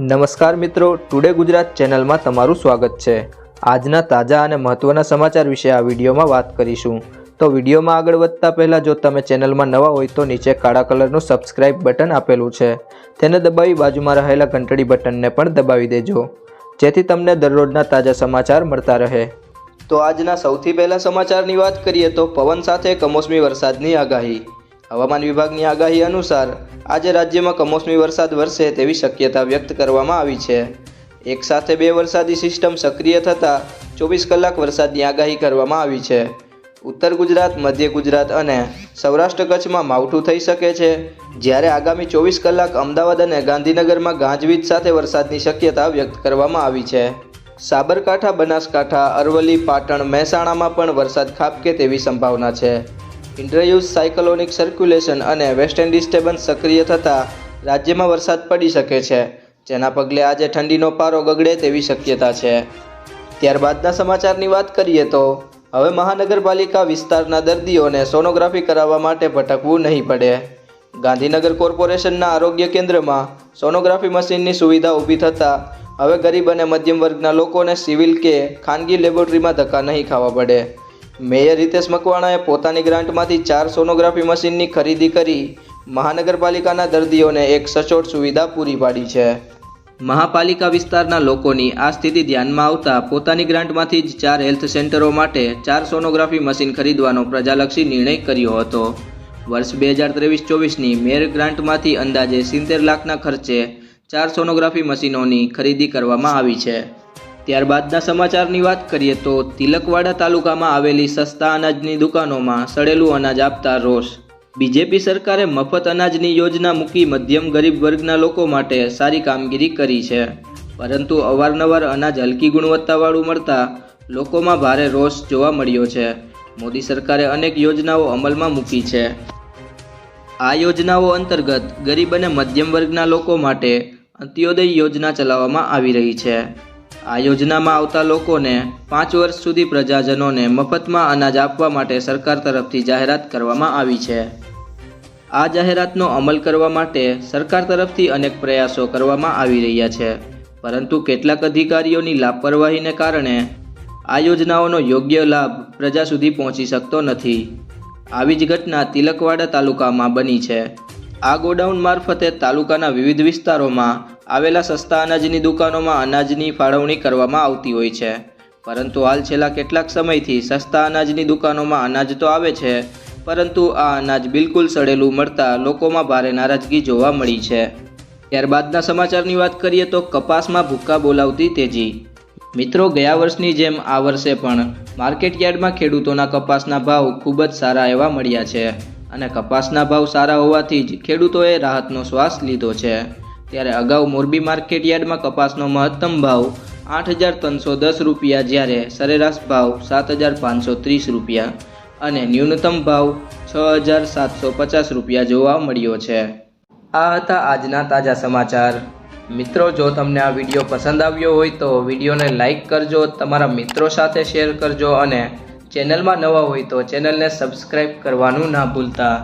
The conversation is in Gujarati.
નમસ્કાર મિત્રો ટુડે ગુજરાત ચેનલમાં તમારું સ્વાગત છે. આજના તાજા અને મહત્ત્વના સમાચાર વિશે આ વિડીયોમાં વાત કરીશું. તો વિડીયોમાં આગળ વધતા પહેલાં, જો તમે ચેનલમાં નવા હોય તો નીચે કાળા કલરનું સબસ્ક્રાઇબ બટન આપેલું છે. તેને દબાવી બાજુમાં રહેલા ઘંટડી બટનને પણ દબાવી દેજો. જેથી તમને દરરોજના તાજા સમાચાર મળતા રહે. તો આજના સૌથી પહેલા સમાચારની વાત કરીએ તો પવન સાથે કમોસમી વરસાદની આગાહી. હવામાન વિભાગની આગાહી અનુસાર આજે રાજ્યમાં કમોસમી વરસાદ વરસે તેવી શક્યતા વ્યક્ત કરવામાં આવી છે. એક સાથે બે વરસાદી સિસ્ટમ સક્રિય થતાં ચોવીસ કલાક વરસાદની આગાહી કરવામાં આવી છે. ઉત્તર ગુજરાત, મધ્ય ગુજરાત અને સૌરાષ્ટ્ર કચ્છમાં માવઠું થઈ શકે છે. જ્યારે આગામી ચોવીસ કલાક અમદાવાદ અને ગાંધીનગરમાં ગાજવીજ સાથે વરસાદની શક્યતા વ્યક્ત કરવામાં આવી છે. સાબરકાંઠા, બનાસકાંઠા, અરવલ્લી, પાટણ, મહેસાણામાં પણ વરસાદ ખાબકે તેવી સંભાવના છે. ઇન્ટરયુઝ સાયકલોનિક સર્ક્યુલેશન અને વેસ્ટર્ન ડિસ્ટર્બન્સ સક્રિય થતાં રાજ્યમાં વરસાદ પડી શકે છે, જેના પગલે આજે ઠંડીનો પારો ગગડે તેવી શક્યતા છે. ત્યારબાદના સમાચારની વાત કરીએ તો, હવે મહાનગરપાલિકા વિસ્તારના દર્દીઓને સોનોગ્રાફી કરાવવા માટે ભટકવું નહીં પડે. ગાંધીનગર કોર્પોરેશનના આરોગ્ય કેન્દ્રમાં સોનોગ્રાફી મશીનની સુવિધા ઊભી થતાં હવે ગરીબ અને મધ્યમ વર્ગના લોકોને સિવિલ કે ખાનગી લેબોરેટરીમાં ધક્કા નહીં ખાવા પડે. મેયર રિતેશ મકવાણાએ પોતાની ગ્રાન્ટમાંથી ચાર સોનોગ્રાફી મશીનની ખરીદી કરી મહાનગરપાલિકાના દર્દીઓને એક સચોટ સુવિધા પૂરી પાડી છે. મહાપાલિકા વિસ્તારના લોકોની આ સ્થિતિ ધ્યાનમાં આવતા પોતાની ગ્રાન્ટમાંથી જ ચાર હેલ્થ સેન્ટરો માટે ચાર સોનોગ્રાફી મશીન ખરીદવાનો પ્રજાલક્ષી નિર્ણય કર્યો હતો. વર્ષ બે હજાર ત્રેવીસ ચોવીસની મેયર ગ્રાન્ટમાંથી અંદાજે સિત્તેર લાખના ખર્ચે ચાર સોનોગ્રાફી મશીનોની ખરીદી કરવામાં આવી છે. ત્યારબાદના સમાચારની વાત કરીએ તો તિલકવાડા તાલુકામાં આવેલી સસ્તા અનાજની દુકાનોમાં સડેલું અનાજ આપતા રોષ. બીજેપી સરકારે મફત અનાજની યોજના મૂકી મધ્યમ ગરીબ વર્ગના લોકો માટે સારી કામગીરી કરી છે. પરંતુ અવારનવાર અનાજ હલકી ગુણવત્તાવાળું મળતા લોકોમાં ભારે રોષ જોવા મળ્યો છે. મોદી સરકારે અનેક યોજનાઓ અમલમાં મૂકી છે. આ યોજનાઓ અંતર્ગત ગરીબ અને મધ્યમ વર્ગના લોકો માટે અંત્યોદય યોજના ચલાવવામાં આવી રહી છે. આ યોજનામાં આવતા લોકોને પાંચ વર્ષ સુધી પ્રજાજનોને મફતમાં અનાજ આપવા માટે સરકાર તરફથી જાહેરાત કરવામાં આવી છે. આ જાહેરાતનો અમલ કરવા માટે સરકાર તરફથી અનેક પ્રયાસો કરવામાં આવી રહ્યા છે. પરંતુ કેટલાક અધિકારીઓની લાપરવાહીને કારણે આ યોજનાઓનો યોગ્ય લાભ પ્રજા સુધી પહોંચી શકતો નથી. આવી જ ઘટના તિલકવાડા તાલુકામાં બની છે. આ ગોડાઉન મારફતે તાલુકાના વિવિધ વિસ્તારોમાં આવેલા સસ્તા અનાજની દુકાનોમાં અનાજની ફાળવણી કરવામાં આવતી હોય છે. પરંતુ હાલ છેલ્લા કેટલાક સમયથી સસ્તા અનાજની દુકાનોમાં અનાજ તો આવે છે, પરંતુ આ અનાજ બિલકુલ સડેલું મળતા લોકોમાં ભારે નારાજગી જોવા મળી છે. ત્યારબાદના સમાચારની વાત કરીએ તો કપાસમાં ભૂક્કા બોલાવતી તેજી. મિત્રો, ગયા વર્ષની જેમ આ વર્ષે પણ માર્કેટ યાર્ડમાં ખેડૂતોના કપાસના ભાવ ખૂબ જ સારા એવા મળ્યા છે અને કપાસના ભાવ સારા હોવાથી જ ખેડૂતોએ રાહતનો શ્વાસ લીધો છે. ત્યારે અગાઉ મોરબી માર્કેટ યાર્ડમાં કપાસનો મહત્તમ ભાવ આઠ હજાર ત્રણસો દસ રૂપિયા, જ્યારે સરેરાશ ભાવ સાત હજાર પાંચસો ત્રીસ રૂપિયા અને ન્યૂનતમ ભાવ છ હજાર સાતસો પચાસ રૂપિયા જોવા મળ્યો છે. આ હતા આજના તાજા સમાચાર. મિત્રો, જો તમને આ વીડિયો પસંદ આવ્યો હોય તો વિડીયોને લાઇક કરજો, તમારા મિત્રો સાથે શેર કરજો અને ચેનલમાં નવા હોય તો ચેનલને સબસ્ક્રાઈબ કરવાનું ના ભૂલતા.